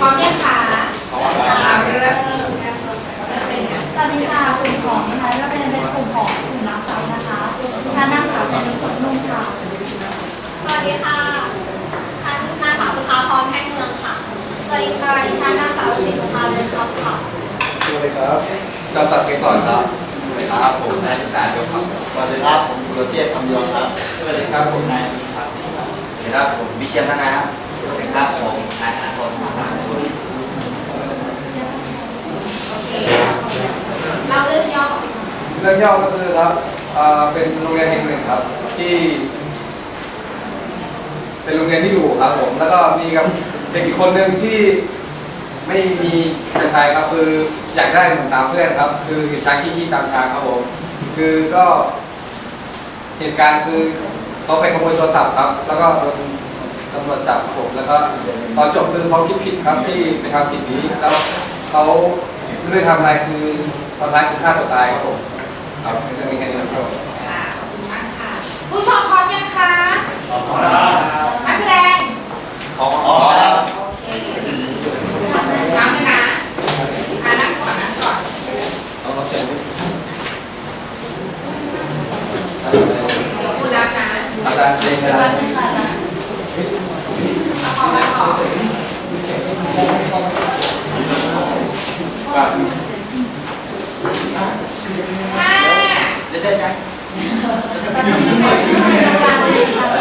พร้อมยังคะพร้อมครับเอาเริ่มสวัสดีค่ะกลุ่มของนะคะก็เป็นเป็นกลุ่มของกลุ่มรักทรัพย์นะคะดิฉันนางสาวชัยนุสมนุ่มค่ะ สวัสดีค่ะฉันนางสาวสุภาพรแท่งเมืองค่ะ สวัสดีค่ะดิฉันนางสาวสิริภาเลยครับค่ะ สวัสดีครับจอมศักดิ์เกษรครับสวัสดีครับผมนายสารยศครับสวัสดีครับผมสุรเชษฐ์คำยองครับ สวัสดีครับผมนายวิชาศิลป์ครับสวัสดีครับผมวิเชียรธนาสวัสดีครับผมนายธนาพลสามคนโอเค เราเรื่องย่อเรื่องย่อก็คือครับเอ่อเป็นโรงเรียนแห่งหนึ่งครับ ที่ เป็นโรงเรียนที่อยู่ครับผม แล้วก็มีกับเด็กอีกคนหนึ่งที่ไม่มีจะใช้ครับคืออยากได้เหมือนตามเพื่อนครับ คือเห็นช้างขี้ขี้ตามช้างครับผม คือก็เหตุการณ์คือเขาไปขโมยโทรศัพท์ครับ แล้วก็โดนตำรวจจับครับผมแล้วก็ตอนจบคือเขาคิดผิดครับที่ไปทำสิ่งนี้แล้วเขา ไม่ได้ทำอะไรคือตอนท้ายคือฆ่าตัวตายครับผมครับเรื่องนี้แค่นี้ครับค่ะขอบคุณมากค่ะ ผู้ชมพร้อมยังคะนักแสดงขออ๋อครับโอเคน้ำเลยนะอ่านั่งก่อนนั่งก่อนเอาเราเซ็นเดี๋ยวคุณรับนะอาจารย์เซ็นสนะค วั รับ สดีค่ะ เอาของมาก่อน ห้า เดี๋ยวเดี๋ยวเดี๋ย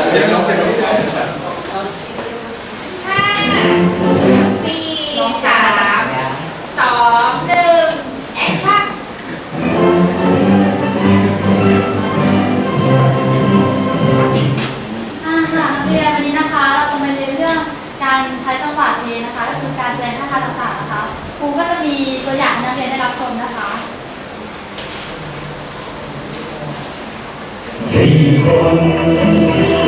วเซ็นน้องเซ็นห้าสี่สามสองหนึ่งแอคชั่นอ่าค่ะนักเรียนวันนี้นะคะ เราจะมาเรียนเรื่องการใช้จังหวะเพลงนะคะ ก็คือการแสดงท่าทางต่างๆนะคะครูก็จะมีตัวอย่างให้นักเรียนได้รับชมนะคะ สี่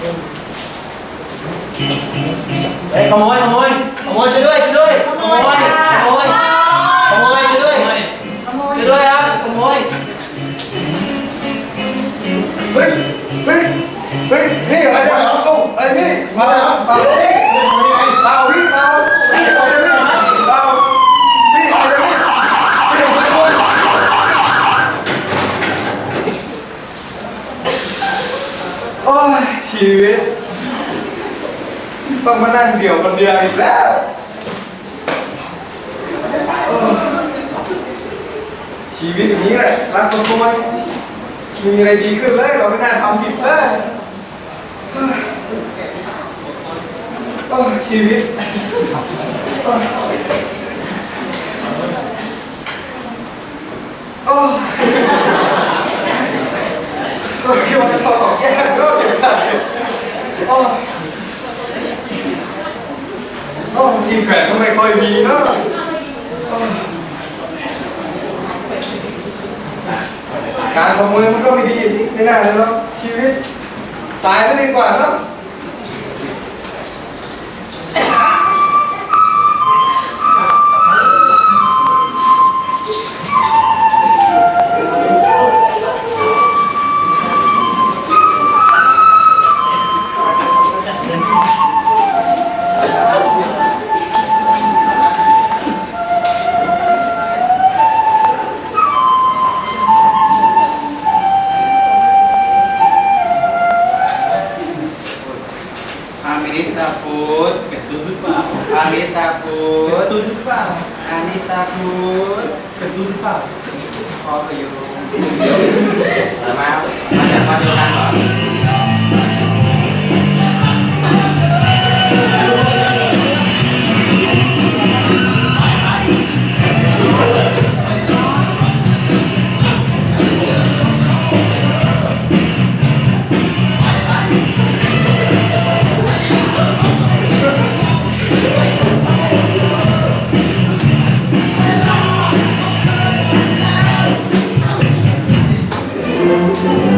ขโมยขโมยขโมยช่วยด้วยช่วยด้วยขโมยขโมยขโมยช่วยด้วยช่วยด้วยครับขโมยเฮ้ยเฮ้ยเฮ้ยนี่อะไรเนี่ยเอ้าอะไรนี่มาแล้วเปล่าพี่เปล่าพี่เปล่าพี่เปล่าพี่เปล่าพี่อะไรเนี่ยพี่ขโมยโอ้ย ชีวิต ต้องมานั่งเดี่ยวคนเดียวอีกแล้วชีวิตอย่างนี้แหละรักคนขโมยมีอะไรดีขึ้นเลยเราไม่น่าทำผิดเลยโอ้ชีวิตโอ้โอ้ยโอ้ยคิดว่าจะทอดของแก้มก็เดี๋ยวกัน โอ้อ้ทีมแขกก็ไม่ค่อยดีนะการขโมยมันก็ไม่ดีไม่น่าเลยหรอกชีวิตตายก็ดีกว่าเนาะ takut Betul pak Ani takut Betul pak Oh tuyul Lama Masa kau tuyulan pak to